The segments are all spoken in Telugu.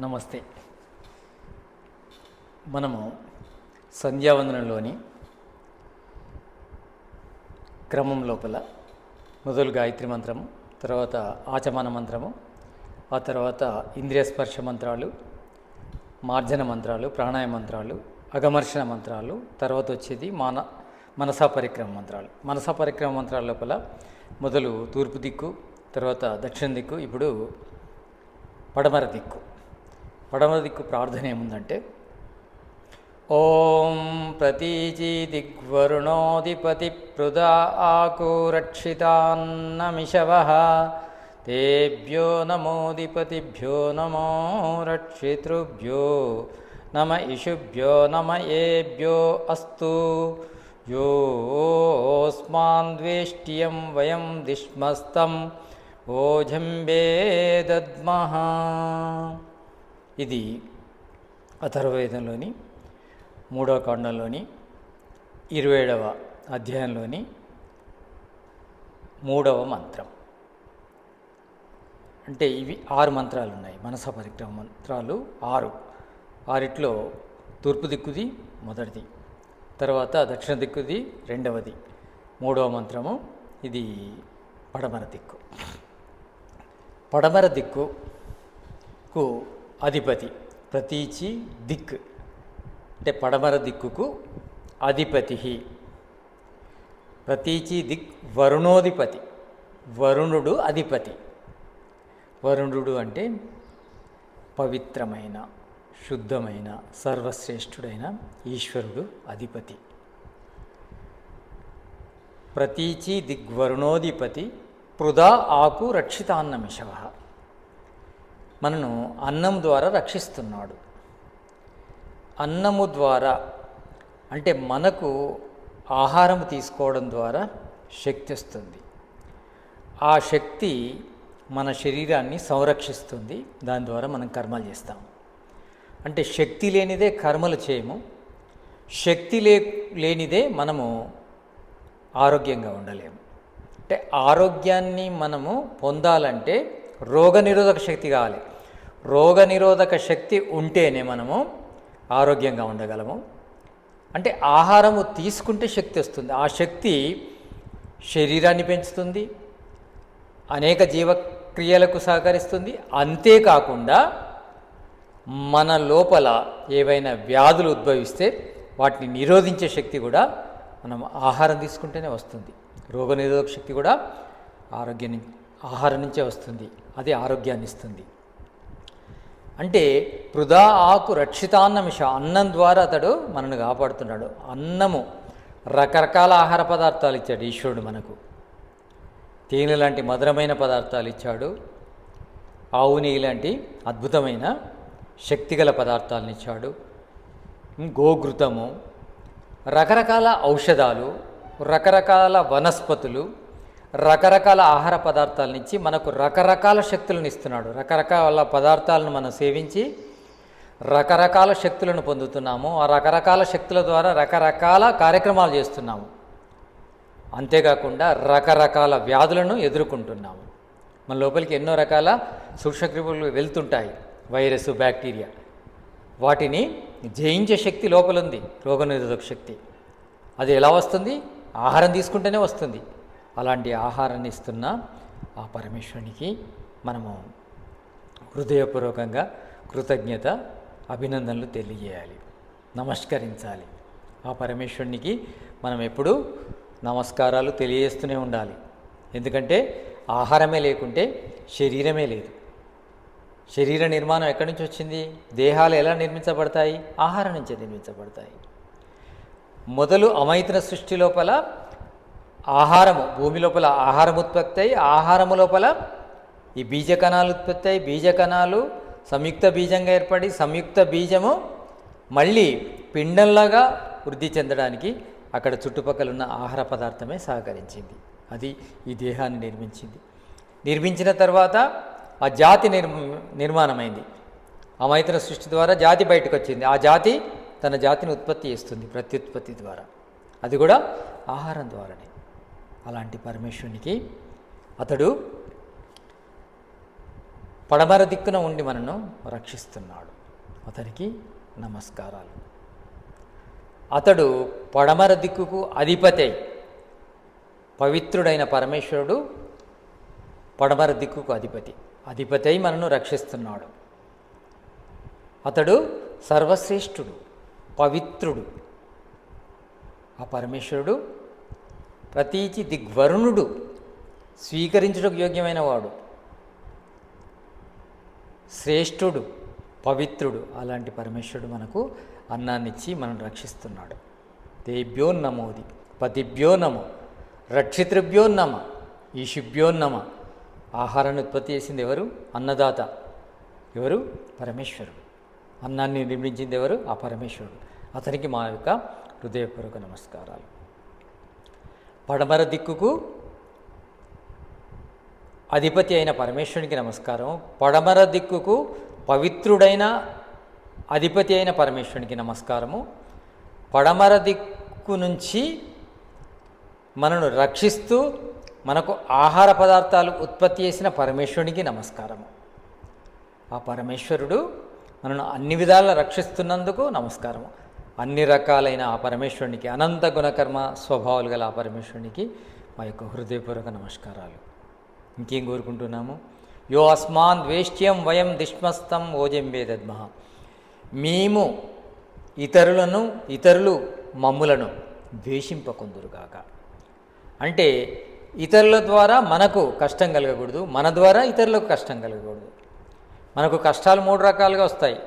నమస్తే. మనము సంధ్యావందనంలోని క్రమం లోపల మొదలు గాయత్రి మంత్రము తర్వాత ఆచమన మంత్రము ఆ తర్వాత ఇంద్రియ స్పర్శ మంత్రాలు మార్జన మంత్రాలు ప్రాణాయ మంత్రాలు అగమర్షణ మంత్రాలు తర్వాత వచ్చేది మాన మనసా పరిక్రమ మంత్రాలు. మనసా పరిక్రమ మంత్రాల లోపల మొదలు తూర్పు దిక్కు తర్వాత దక్షిణ దిక్కు ఇప్పుడు పడమర దిక్కు. పడమర దిక్కు ప్రార్థన ఏముందంటే ఓం ప్రతీచి దిగ్వరుణోధిపతి పృదా ఆకురక్షితాన్నమిషవ తేభ్యో నమోధిపతిభ్యో నమో రక్షితృభ్యో నమ ఇషుభ్యో నమ ఏభ్యో అస్తు యోస్మాన్ ద్వేష్ట్యం వయం దిష్మస్తం ఓజంబే దద్మః ఇది అథర్వేదంలోని మూడవ కాండంలోని ఇరవై ఏడవ అధ్యాయంలోని మూడవ మంత్రం. అంటే ఇవి ఆరు మంత్రాలు ఉన్నాయి. మనస పరిక్రమ మంత్రాలు ఆరు. ఆరిట్లో తూర్పు దిక్కుది మొదటిది. తర్వాత దక్షిణ దిక్కుది రెండవది. మూడవ మంత్రము ఇది పడమర దిక్కు. పడమర దిక్కుకు అధిపతి. ప్రతీచి దిక్. అంటే పడమర దిక్కుకు అధిపతి ప్రతీచి దిక్ వరుణోధిపతి. వరుణుడు అధిపతి. వరుణుడు అంటే పవిత్రమైన శుద్ధమైన సర్వశ్రేష్ఠుడైన ఈశ్వరుడు అధిపతి. ప్రతీచి దిగ్వరుణోధిపతి పృదా ఆకు రక్షితాన్నమిషవ. మనను అన్నం ద్వారా రక్షిస్తున్నాడు. అన్నము ద్వారా అంటే మనకు ఆహారం తీసుకోవడం ద్వారా శక్తి వస్తుంది. ఆ శక్తి మన శరీరాన్ని సంరక్షిస్తుంది. దాని ద్వారా మనం కర్మలు చేస్తాం అంటే శక్తి లేనిదే కర్మలు చేయము. శక్తి లే లేనిదే మనము ఆరోగ్యంగా ఉండలేము. అంటే ఆరోగ్యాన్ని మనము పొందాలంటే రోగనిరోధక శక్తి కావాలి. రోగనిరోధక శక్తి ఉంటేనే మనము ఆరోగ్యంగా ఉండగలము. అంటే ఆహారము తీసుకుంటే శక్తి వస్తుంది. ఆ శక్తి శరీరాన్ని పెంచుతుంది అనేక జీవక్రియలకు సహకరిస్తుంది. అంతేకాకుండా మన లోపల ఏవైనా వ్యాధులు ఉద్భవిస్తే వాటిని నిరోధించే శక్తి కూడా మనం ఆహారం తీసుకుంటేనే వస్తుంది. రోగనిరోధక శక్తి కూడా ఆరోగ్యం ఆహారం నుంచే వస్తుంది. అది ఆరోగ్యాన్ని ఇస్తుంది. అంటే వృధా ఆకు రక్షితాన్నమిష అన్నం ద్వారా అతడు మనల్ని కాపాడుతున్నాడు. అన్నము రకరకాల ఆహార పదార్థాలు ఇచ్చాడు ఈశ్వరుడు మనకు. తేనె లాంటి మధురమైన పదార్థాలు ఇచ్చాడు. ఆవు నెయ్యి లాంటి అద్భుతమైన శక్తిగల పదార్థాలను ఇచ్చాడు. గోఘృతము రకరకాల ఔషధాలు రకరకాల వనస్పతులు రకరకాల ఆహార పదార్థాలను ఇచ్చి మనకు రకరకాల శక్తులను ఇస్తున్నాడు. రకరకాల పదార్థాలను మనం సేవించి రకరకాల శక్తులను పొందుతున్నాము. ఆ రకరకాల శక్తుల ద్వారా రకరకాల కార్యక్రమాలు చేస్తున్నాము. అంతేకాకుండా రకరకాల వ్యాధులను ఎదుర్కొంటున్నాము. మన లోపలికి ఎన్నో రకాల సూక్ష్మక్రిములు వెళ్తుంటాయి. Virus bacteria. వాటిని జయించే శక్తి లోపలుంది. రోగనిరోధక శక్తి. అది ఎలా వస్తుంది? ఆహారం తీసుకుంటేనే వస్తుంది. అలాంటి ఆహారాన్ని ఇస్తున్న ఆ పరమేశ్వరునికి మనము హృదయపూర్వకంగా కృతజ్ఞత అభినందనలు తెలియజేయాలి. నమస్కరించాలి. ఆ పరమేశ్వరునికి మనం ఎప్పుడూ నమస్కారాలు తెలియజేస్తూనే ఉండాలి. ఎందుకంటే ఆహారమే లేకుంటే శరీరమే లేదు. శరీర నిర్మాణం ఎక్కడి నుంచి వచ్చింది? దేహాలు ఎలా నిర్మించబడతాయి? ఆహారం నుంచే నిర్మించబడతాయి. మొదలు అమైత్ర సృష్టి లోపల ఆహారము భూమి లోపల ఆహారం ఉత్పత్తి అయి ఆహారము లోపల ఈ బీజ కణాలు ఉత్పత్తి అయి బీజ కణాలు సంయుక్త బీజంగా ఏర్పడి సంయుక్త బీజము మళ్ళీ పిండంలాగా వృద్ధి చెందడానికి అక్కడ చుట్టుపక్కల ఉన్న ఆహార పదార్థమే సహకరించింది. అది ఈ దేహాన్ని నిర్మించింది. నిర్మించిన తర్వాత ఆ జాతి నిర్మ నిర్మాణమైంది. అమైతన సృష్టి ద్వారా జాతి బయటకు వచ్చింది ఆ జాతి తన జాతిని ఉత్పత్తి చేస్తుంది ప్రత్యుత్పత్తి ద్వారా. అది కూడా ఆహారం ద్వారానే. అలాంటి పరమేశ్వరునికి. అతడు పడమర దిక్కున ఉండి మనను రక్షిస్తున్నాడు. అతనికి నమస్కారాలు. అతడు పడమర దిక్కుకు అధిపతి పవిత్రుడైన పరమేశ్వరుడు పడమర దిక్కుకు అధిపతి అధిపతి మనను రక్షిస్తున్నాడు. అతడు సర్వశ్రేష్ఠుడు పవిత్రుడు. ఆ పరమేశ్వరుడు ప్రతీచి దిగ్వరుణుడు స్వీకరించుటకు యోగ్యమైన వాడు. శ్రేష్ఠుడు పవిత్రుడు అలాంటి పరమేశ్వరుడు మనకు అన్నాన్నిచ్చి మనం రక్షిస్తున్నాడు. దేభ్యో నమోది పతిభ్యో నమో రక్షితృభ్యో నమ ఈశుభ్యో నమ. ఆహారాన్ని ఉత్పత్తి చేసింది ఎవరు? అన్నదాత. ఎవరు? పరమేశ్వరుడు. అన్నాన్ని నిర్మించింది ఎవరు? ఆ పరమేశ్వరుడు. అతనికి మా యొక్క హృదయపూర్వక నమస్కారాలు. పడమర దిక్కుకు అధిపతి అయిన పరమేశ్వరునికి నమస్కారం. పడమర దిక్కుకు పవిత్రుడైన అధిపతి అయిన పరమేశ్వరునికి నమస్కారము. పడమర దిక్కు నుంచి మనను రక్షిస్తూ మనకు ఆహార పదార్థాలు ఉత్పత్తి చేసిన పరమేశ్వరునికి నమస్కారము. ఆ పరమేశ్వరుడు మనను అన్ని విధాలా రక్షిస్తున్నందుకు నమస్కారము. అన్ని రకాలైన ఆ పరమేశ్వరునికి అనంత గుణకర్మ స్వభావాలు గల ఆ పరమేశ్వరునికి మా యొక్క హృదయపూర్వక నమస్కారాలు. ఇంకేం కోరుకుంటున్నాము? యో అస్మాన్ ద్వేష్ట్యం వయం దిష్మస్తం ఓజంబేదద్మ మేము ఇతరులను ఇతరులు మమ్ములను ద్వేషింపకుందురుగాక. అంటే ఇతరుల ద్వారా మనకు కష్టం కలగకూడదు మన ద్వారా ఇతరులకు కష్టం కలగకూడదు. మనకు కష్టాలు మూడు రకాలుగా వస్తాయి.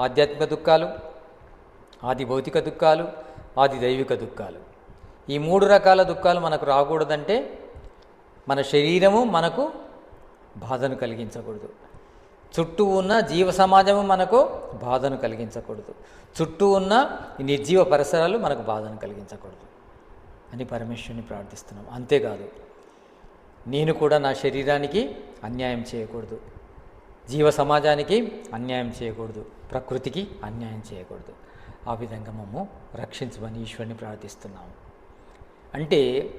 ఆధ్యాత్మిక దుఃఖాలు ఆది భౌతిక దుఃఖాలు ఆది దైవిక దుఃఖాలు. ఈ మూడు రకాల దుఃఖాలు మనకు రాకూడదంటే మన శరీరము మనకు బాధను కలిగించకూడదు. చుట్టూ ఉన్న జీవ సమాజము మనకు బాధను కలిగించకూడదు. చుట్టూ ఉన్న నిర్జీవ పరిసరాలు మనకు బాధను కలిగించకూడదు. అని పరమేశ్వరుని ప్రార్థిస్తున్నాం. అంతేకాదు నేను కూడా నా శరీరానికి అన్యాయం చేయకూడదు. జీవ సమాజానికి అన్యాయం చేయకూడదు. ప్రకృతికి అన్యాయం చేయకూడదు. ఆ విధంగా మేము రక్షించమని ఈశ్వరుని ప్రార్థిస్తున్నాము. అంటే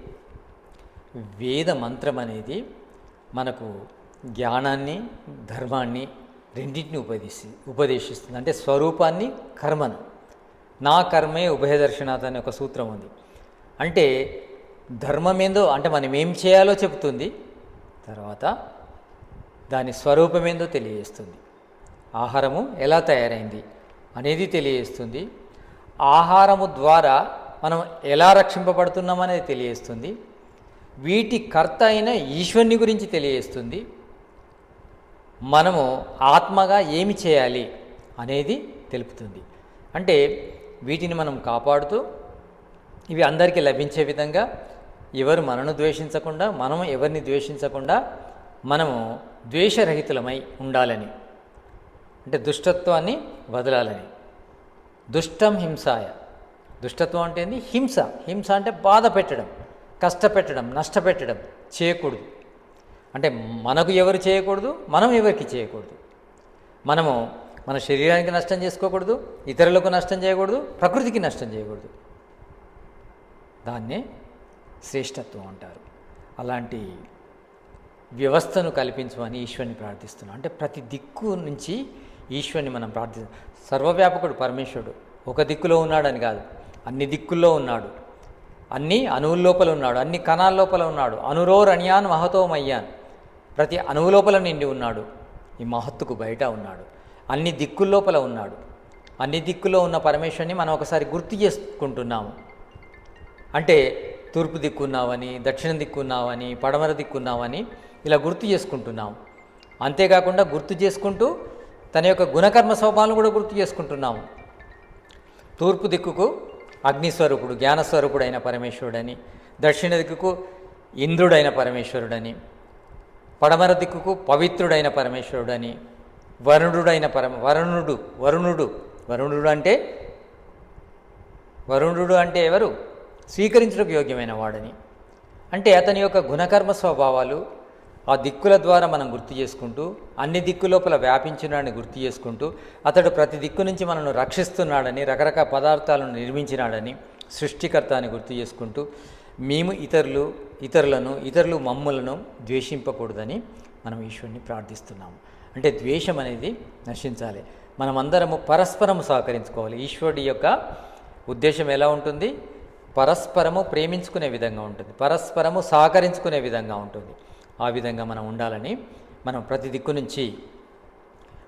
వేద మంత్రం అనేది మనకు జ్ఞానాన్ని ధర్మాన్ని రెండింటిని ఉపదేశి ఉపదేశిస్తుంది. అంటే స్వరూపాన్ని కర్మను. నా కర్మే ఉభయదర్శనాథ్ అనే ఒక సూత్రం ఉంది. అంటే ధర్మం ఏందో అంటే మనం ఏం చేయాలో చెబుతుంది తర్వాత దాని స్వరూపమేందో తెలియజేస్తుంది. ఆహారము ఎలా తయారైంది? అనేది తెలియజేస్తుంది. ఆహారము ద్వారా మనం ఎలా రక్షింపబడుతున్నామనేది తెలియజేస్తుంది. వీటి కర్త అయిన ఈశ్వరుని గురించి తెలియజేస్తుంది. మనము ఆత్మగా ఏమి చేయాలి అనేది తెలుపుతుంది. అంటే వీటిని మనం కాపాడుతూ ఇవి అందరికీ లభించే విధంగా ఎవరు మనను ద్వేషించకుండా మనము ఎవరిని ద్వేషించకుండా మనము ద్వేషరహితులమై ఉండాలని. అంటే దుష్టత్వాన్ని వదలాలని. దుష్టం హింసాయ. దుష్టత్వం అంటే ఏంది? హింస. హింస అంటే బాధ పెట్టడం కష్టపెట్టడం నష్టపెట్టడం చేయకూడదు. అంటే మనకు ఎవరు చేయకూడదు? మనం ఎవరికి చేయకూడదు? మనము మన శరీరానికి నష్టం చేసుకోకూడదు ఇతరులకు నష్టం చేయకూడదు ప్రకృతికి నష్టం చేయకూడదు. దాన్నే శ్రేష్టత్వం అంటారు. అలాంటి వ్యవస్థను కల్పించమని ఈశ్వరుని ప్రార్థిస్తున్నాం. అంటే ప్రతి దిక్కు నుంచి ఈశ్వరుని మనం ప్రార్థి సర్వవ్యాపకుడు పరమేశ్వరుడు. ఒక దిక్కులో ఉన్నాడని కాదు అన్ని దిక్కుల్లో ఉన్నాడు. అన్ని అణువుల లోపల ఉన్నాడు అన్ని కణాల లోపల ఉన్నాడు. అనురోర్ అణ్యాన్ మహతోమయ్యాన్. ప్రతి అణువు లోపల నిండి ఉన్నాడు. ఈ మహత్తుకు బయట ఉన్నాడు. అన్ని దిక్కుల్లోపల ఉన్నాడు. అన్ని దిక్కుల్లో ఉన్న పరమేశ్వరుని మనం ఒకసారి గుర్తు చేసుకుంటున్నాము. అంటే తూర్పు దిక్కున్నావని దక్షిణ దిక్కున్నావని పడమర దిక్కున్నావని ఇలా గుర్తు చేసుకుంటున్నాం అంతేకాకుండా గుర్తు చేసుకుంటూ తన యొక్క గుణకర్మ స్వభావాలను కూడా గుర్తు చేసుకుంటున్నాము. తూర్పు దిక్కుకు అగ్నిస్వరూపుడు జ్ఞానస్వరూపుడైన పరమేశ్వరుడని దక్షిణ దిక్కుకు ఇంద్రుడైన పరమేశ్వరుడని పడమర దిక్కుకు పవిత్రుడైన పరమేశ్వరుడని వరుణుడైన పరమ వరుణుడు వరుణుడు వరుణుడు అంటే వరుణుడు అంటే ఎవరు? స్వీకరించడానికి యోగ్యమైన వాడని. అంటే అతని యొక్క గుణకర్మ స్వభావాలు ఆ దిక్కుల ద్వారా మనం గుర్తు చేసుకుంటూ అన్ని దిక్కు లోపల వ్యాపించినాడని గుర్తు చేసుకుంటూ అతడు ప్రతి దిక్కు నుంచి మనల్ని రక్షిస్తున్నాడని రకరకాల పదార్థాలను నిర్మించినాడని సృష్టికర్త అని గుర్తు చేసుకుంటూ మేము ఇతరులు ఇతరులను ఇతరులు మమ్ములను ద్వేషింపకూడదని మనం ఈశ్వరుని ప్రార్థిస్తున్నాము. అంటే ద్వేషం అనేది నశించాలి. మనమందరము పరస్పరము సహకరించుకోవాలి. ఈశ్వరుడి యొక్క ఉద్దేశం ఎలా ఉంటుంది? పరస్పరము ప్రేమించుకునే విధంగా ఉంటుంది. పరస్పరము సహకరించుకునే విధంగా ఉంటుంది. ఆ విధంగా మనం ఉండాలని మనం ప్రతి దిక్కు నుంచి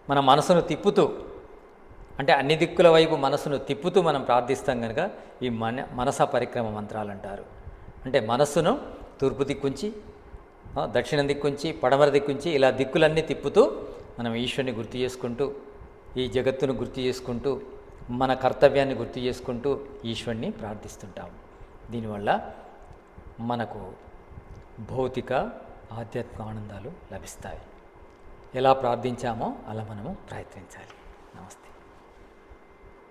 మన మనసును తిప్పుతూ అంటే అన్ని దిక్కుల వైపు మనసును తిప్పుతూ మనం ప్రార్థిస్తాం కనుక ఈ మన మనస పరిక్రమ మంత్రాలు అంటారు అంటే మనస్సును తూర్పు దిక్కుంచి దక్షిణ దిక్కుంచి పడమర దిక్కుంచి ఇలా దిక్కులన్నీ తిప్పుతూ మనం ఈశ్వరుని గుర్తు చేసుకుంటూ ఈ జగత్తును గుర్తు చేసుకుంటూ మన కర్తవ్యాన్ని గుర్తు చేసుకుంటూ ఈశ్వరుని ప్రార్థిస్తుంటాం. దీనివల్ల మనకు భౌతిక ఆధ్యాత్మిక ఆనందాలు లభిస్తాయి. ఎలా ప్రార్థించామో అలా మనము ప్రయత్నించాలి. నమస్తే.